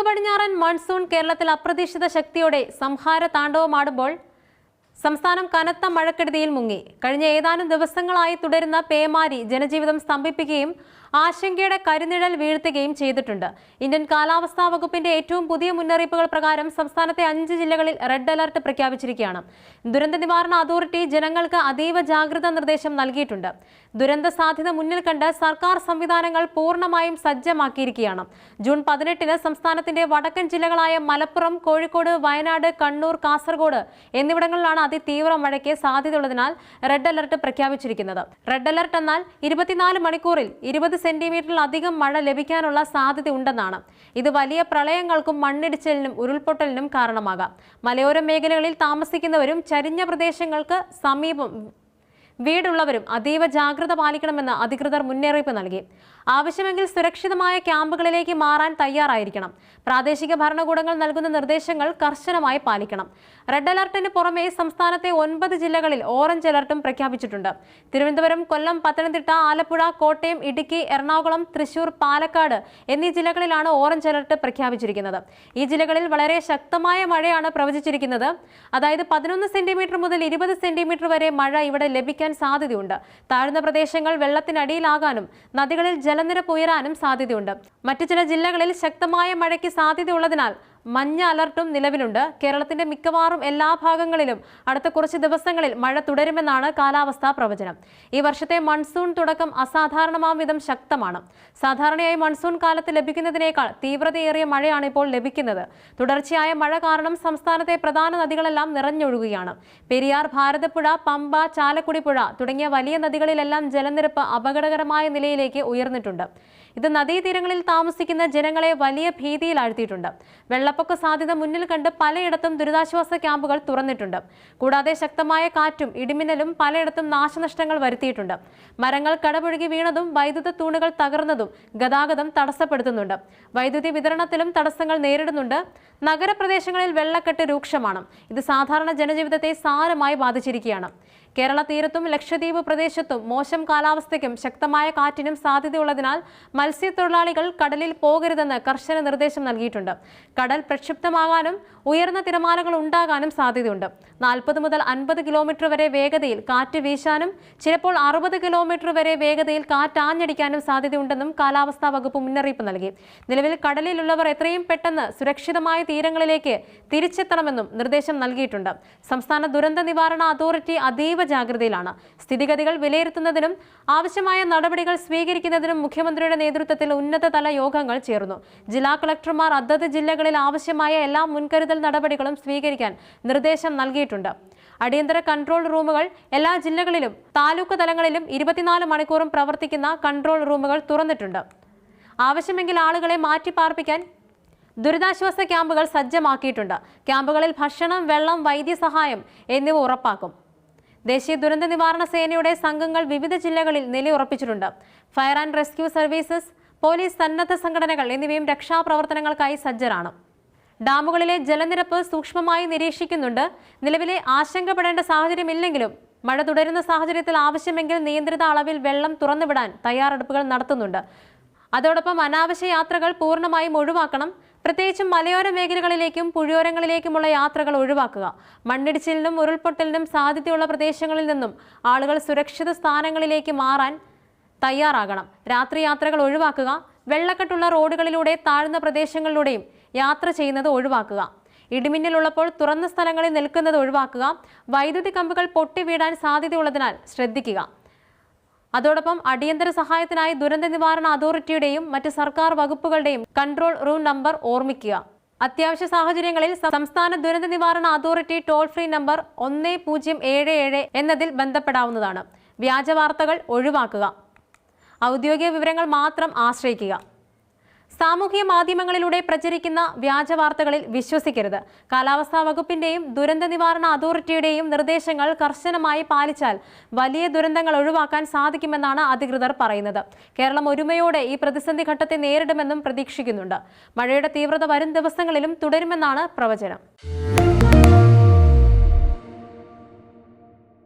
തെക്ക് പടിഞ്ഞാറൻ മൺസൂൺ കേരളത്തിൽ അപ്രതീക്ഷിത ശക്തിയോടെ സംഹാര താണ്ഡവമാടുമ്പോൾ സംസ്ഥാനം കനത്ത മഴക്കെടുതിയിൽ മുങ്ങി. കഴിഞ്ഞ ഏതാനും ദിവസങ്ങളായി തുടരുന്ന പേമാരി ജനജീവിതം സ്തംഭിപ്പിക്കുകയും ആശങ്കയുടെ കരുനിഴൽ വീഴ്ത്തുകയും ചെയ്തിട്ടുണ്ട്. ഇന്ത്യൻ കാലാവസ്ഥാ വകുപ്പിന്റെ ഏറ്റവും പുതിയ മുന്നറിയിപ്പുകൾ പ്രകാരം സംസ്ഥാനത്തെ അഞ്ച് ജില്ലകളിൽ റെഡ് അലർട്ട് പ്രഖ്യാപിച്ചിരിക്കുകയാണ്. ദുരന്ത നിവാരണ അതോറിറ്റി ജനങ്ങൾക്ക് അതീവ ജാഗ്രതാ നിർദ്ദേശം നൽകിയിട്ടുണ്ട്. ദുരന്ത സാധ്യത മുന്നിൽ കണ്ട് സർക്കാർ സംവിധാനങ്ങൾ പൂർണമായും സജ്ജമാക്കിയിരിക്കുകയാണ്. ജൂൺ പതിനെട്ടിന് സംസ്ഥാനത്തിന്റെ വടക്കൻ ജില്ലകളായ മലപ്പുറം കോഴിക്കോട് വയനാട് കണ്ണൂർ കാസർഗോഡ് എന്നിവിടങ്ങളിലാണ് അതിതീവ്ര മഴയ്ക്ക് സാധ്യതയുള്ളതിനാൽ റെഡ് അലർട്ട് പ്രഖ്യാപിച്ചിരിക്കുന്നത്. റെഡ് അലർട്ട് എന്നാൽ ഇരുപത്തിനാല് മണിക്കൂറിൽ ഇരുപത് സെന്റിമീറ്ററിലധികം മഴ ലഭിക്കാനുള്ള സാധ്യതയുണ്ടെന്നാണ്. ഇത് വലിയ പ്രളയങ്ങൾക്കും മണ്ണിടിച്ചിലിനും ഉരുൾപൊട്ടലിനും കാരണമാകാം. മലയോര മേഖലകളിൽ താമസിക്കുന്നവരും ചരിഞ്ഞ പ്രദേശങ്ങൾക്ക് സമീപം വീടുള്ളവരും അതീവ ജാഗ്രത പാലിക്കണമെന്ന് അധികൃതർ മുന്നറിയിപ്പ് നൽകി. ആവശ്യമെങ്കിൽ സുരക്ഷിതമായ ക്യാമ്പുകളിലേക്ക് മാറാൻ തയ്യാറായിരിക്കണം. പ്രാദേശിക ഭരണകൂടങ്ങൾ നൽകുന്ന നിർദ്ദേശങ്ങൾ കർശനമായി പാലിക്കണം. റെഡ് അലർട്ടിന് പുറമെ സംസ്ഥാനത്തെ ഒൻപത് ജില്ലകളിൽ ഓറഞ്ച് അലർട്ടും പ്രഖ്യാപിച്ചിട്ടുണ്ട്. തിരുവനന്തപുരം കൊല്ലം പത്തനംതിട്ട ആലപ്പുഴ കോട്ടയം ഇടുക്കി എറണാകുളം തൃശൂർ പാലക്കാട് എന്നീ ജില്ലകളിലാണ് ഓറഞ്ച് അലർട്ട് പ്രഖ്യാപിച്ചിരിക്കുന്നത്. ഈ ജില്ലകളിൽ വളരെ ശക്തമായ മഴയാണ് പ്രവചിച്ചിരിക്കുന്നത്. അതായത് പതിനൊന്ന് സെന്റിമീറ്റർ മുതൽ ഇരുപത് സെന്റിമീറ്റർ വരെ മഴ ഇവിടെ ലഭിക്കാൻ സാധ്യതയുണ്ട്. താഴ്ന്ന പ്രദേശങ്ങൾ വെള്ളത്തിനടിയിലാകാനും നദികളിൽ ജലനിരപ്പ് ഉയരാനും സാധ്യതയുണ്ട്. മറ്റു ചില ജില്ലകളിൽ ശക്തമായ മഴയ്ക്ക് സാധ്യതയുള്ളതിനാൽ മഞ്ഞ അലർട്ടും നിലവിലുണ്ട്. കേരളത്തിന്റെ മിക്കവാറും എല്ലാ ഭാഗങ്ങളിലും അടുത്ത കുറച്ച് ദിവസങ്ങളിൽ മഴ തുടരുമെന്നാണ് കാലാവസ്ഥാ പ്രവചനം. ഈ വർഷത്തെ മൺസൂൺ തുടക്കം അസാധാരണമാം വിധം ശക്തമാണ്. സാധാരണയായി മൺസൂൺ കാലത്ത് ലഭിക്കുന്നതിനേക്കാൾ തീവ്രതയേറിയ മഴയാണ് ഇപ്പോൾ ലഭിക്കുന്നത്. തുടർച്ചയായ മഴ കാരണം സംസ്ഥാനത്തെ പ്രധാന നദികളെല്ലാം നിറഞ്ഞൊഴുകുകയാണ്. പെരിയാർ ഭാരതപ്പുഴ പമ്പ ചാലക്കുടിപ്പുഴ തുടങ്ങിയ വലിയ നദികളിലെല്ലാം ജലനിരപ്പ് അപകടകരമായ നിലയിലേക്ക് ഉയർന്നിട്ടുണ്ട്. ഇത് നദീതീരങ്ങളിൽ താമസിക്കുന്ന ജനങ്ങളെ വലിയ ഭീതിയിലാഴ്ത്തിയിട്ടുണ്ട്. വെള്ളപ്പൊക്ക സാധ്യത മുന്നിൽ കണ്ട് പലയിടത്തും ദുരിതാശ്വാസ ക്യാമ്പുകൾ തുറന്നിട്ടുണ്ട്. കൂടാതെ ശക്തമായ കാറ്റും ഇടിമിന്നലും പലയിടത്തും നാശനഷ്ടങ്ങൾ വരുത്തിയിട്ടുണ്ട്. മരങ്ങൾ കടപുഴകി വീണതും വൈദ്യുത തൂണുകൾ തകർന്നതും ഗതാഗതം തടസ്സപ്പെടുത്തുന്നുണ്ട്. വൈദ്യുതി വിതരണത്തിലും തടസ്സങ്ങൾ നേരിടുന്നുണ്ട്. നഗരപ്രദേശങ്ങളിൽ വെള്ളക്കെട്ട് രൂക്ഷമാണ്. ഇത് സാധാരണ ജനജീവിതത്തെ സാരമായി ബാധിച്ചിരിക്കുകയാണ്. കേരള തീരത്തും ലക്ഷദ്വീപ് പ്രദേശത്തും മോശം കാലാവസ്ഥയ്ക്കും ശക്തമായ കാറ്റിനും സാധ്യതയുള്ളതിനാൽ മത്സ്യത്തൊഴിലാളികൾ കടലിൽ പോകരുതെന്ന് കർശന നിർദ്ദേശം നൽകിയിട്ടുണ്ട്. കടൽ പ്രക്ഷുബ്ധമാകാനും ഉയർന്ന തിരമാലകൾ ഉണ്ടാകാനും സാധ്യതയുണ്ട്. നാൽപ്പത് മുതൽ അൻപത് കിലോമീറ്റർ വരെ വേഗതയിൽ കാറ്റ് വീശാനും ചിലപ്പോൾ അറുപത് കിലോമീറ്റർ വരെ വേഗതയിൽ കാറ്റ് ആഞ്ഞടിക്കാനും സാധ്യതയുണ്ടെന്നും കാലാവസ്ഥാ വകുപ്പ് മുന്നറിയിപ്പ് നൽകി. നിലവിൽ കടലിലുള്ളവർ എത്രയും പെട്ടെന്ന് സുരക്ഷിതമായ തീരങ്ങളിലേക്ക് തിരിച്ചെത്തണമെന്നും നിർദ്ദേശം നൽകിയിട്ടുണ്ട്. സംസ്ഥാന ദുരന്ത നിവാരണ അതോറിറ്റി അതീവ ജാഗ്രതയിലാണ് സ്ഥിതിഗതികൾ വിലയിരുത്തുന്നതിനും ആവശ്യമായ നടപടികൾ സ്വീകരിക്കുന്നതിനും മുഖ്യമന്ത്രിയുടെ നേതൃത്വത്തിൽ ഉന്നതതല യോഗങ്ങൾ ചേർന്നു. ജില്ലാ കളക്ടർമാർ അതത് ജില്ലകളിൽ ആവശ്യമായ എല്ലാ മുൻകരുതൽ നടപടികളും സ്വീകരിക്കാൻ നിർദ്ദേശം നൽകിയിട്ടുണ്ട്. അടിയന്തര കൺട്രോൾ റൂമുകൾ എല്ലാ ജില്ലകളിലും താലൂക്ക് തലങ്ങളിലും ഇരുപത്തിനാല് മണിക്കൂറും പ്രവർത്തിക്കുന്ന കൺട്രോൾ റൂമുകൾ തുറന്നിട്ടുണ്ട്. ആവശ്യമെങ്കിൽ ആളുകളെ മാറ്റിപ്പാർപ്പിക്കാൻ ദുരിതാശ്വാസ ക്യാമ്പുകൾ സജ്ജമാക്കിയിട്ടുണ്ട്. ക്യാമ്പുകളിൽ ഭക്ഷണം വെള്ളം വൈദ്യസഹായം എന്നിവ ഉറപ്പാക്കും. ദേശീയ ദുരന്ത നിവാരണ സേനയുടെ സംഘങ്ങൾ വിവിധ ജില്ലകളിൽ നിലയുറപ്പിച്ചിട്ടുണ്ട്. Fire and rescue services police സന്നദ്ധ സംഘടനകൾ എന്നിവയും രക്ഷാപ്രവർത്തനങ്ങൾക്കായി സജ്ജരാണ്. ഡാമുകളിലെ ജലനിരപ്പ് സൂക്ഷ്മമായി നിരീക്ഷിക്കുന്നുണ്ട്. നിലവിലെ ആശങ്കപ്പെടേണ്ട സാഹചര്യമില്ലെങ്കിലും മഴ തുടരുന്ന സാഹചര്യത്തിൽ ആവശ്യമെങ്കിൽ നിയന്ത്രിത അളവിൽ വെള്ളം തുറന്നുവിടാൻ തയ്യാറെടുപ്പുകൾ നടത്തുന്നുണ്ട്. അതോടൊപ്പം അനാവശ്യ യാത്രകൾ പൂർണമായും ഒഴിവാക്കണം. പ്രത്യേകിച്ചും മലയോര മേഖലകളിലേക്കും പുഴയോരങ്ങളിലേക്കുമുള്ള യാത്രകൾ ഒഴിവാക്കുക. മണ്ണിടിച്ചിലിനും ഉരുൾപൊട്ടലിനും സാധ്യതയുള്ള പ്രദേശങ്ങളിൽ നിന്നും ആളുകൾ സുരക്ഷിത സ്ഥാനങ്ങളിലേക്ക് മാറാൻ തയ്യാറാകണം. രാത്രി യാത്രകൾ ഒഴിവാക്കുക. വെള്ളക്കെട്ടുള്ള റോഡുകളിലൂടെ താഴ്ന്ന പ്രദേശങ്ങളിലൂടെയും യാത്ര ചെയ്യുന്നത് ഒഴിവാക്കുക. ഇടിമിന്നലുള്ളപ്പോൾ തുറന്ന സ്ഥലങ്ങളിൽ നിൽക്കുന്നത് ഒഴിവാക്കുക. വൈദ്യുതി കമ്പുകൾ പൊട്ടിവീഴാൻ സാധ്യതയുള്ളതിനാൽ ശ്രദ്ധിക്കുക. അതോടൊപ്പം അടിയന്തര സഹായത്തിനായി ദുരന്ത നിവാരണ അതോറിറ്റിയുടെയും മറ്റ് സർക്കാർ വകുപ്പുകളുടെയും കൺട്രോൾ റൂം നമ്പർ ഓർമ്മിക്കുക. അത്യാവശ്യ സാഹചര്യങ്ങളിൽ സംസ്ഥാന ദുരന്ത നിവാരണ അതോറിറ്റി ടോൾ ഫ്രീ നമ്പർ ഒന്ന് പൂജ്യം ഏഴ് ഏഴ് എന്നതിൽ ബന്ധപ്പെടാവുന്നതാണ്. വ്യാജ വാർത്തകൾ ഒഴിവാക്കുക. ഔദ്യോഗിക വിവരങ്ങൾ മാത്രം ആശ്രയിക്കുക. സാമൂഹ്യ മാധ്യമങ്ങളിലൂടെ പ്രചരിക്കുന്ന വ്യാജ വാർത്തകളിൽ വിശ്വസിക്കരുത്. കാലാവസ്ഥാ വകുപ്പിന്റെയും ദുരന്ത നിവാരണ അതോറിറ്റിയുടെയും നിർദ്ദേശങ്ങൾ കർശനമായി പാലിച്ചാൽ വലിയ ദുരന്തങ്ങൾ ഒഴിവാക്കാൻ സാധിക്കുമെന്നാണ് അധികൃതർ പറയുന്നത്. കേരളം ഒരുമയോടെ ഈ പ്രതിസന്ധി ഘട്ടത്തെ നേരിടുമെന്നും പ്രതീക്ഷിക്കുന്നുണ്ട്. മഴയുടെ തീവ്രത വരും ദിവസങ്ങളിലും തുടരുമെന്നാണ് പ്രവചനം.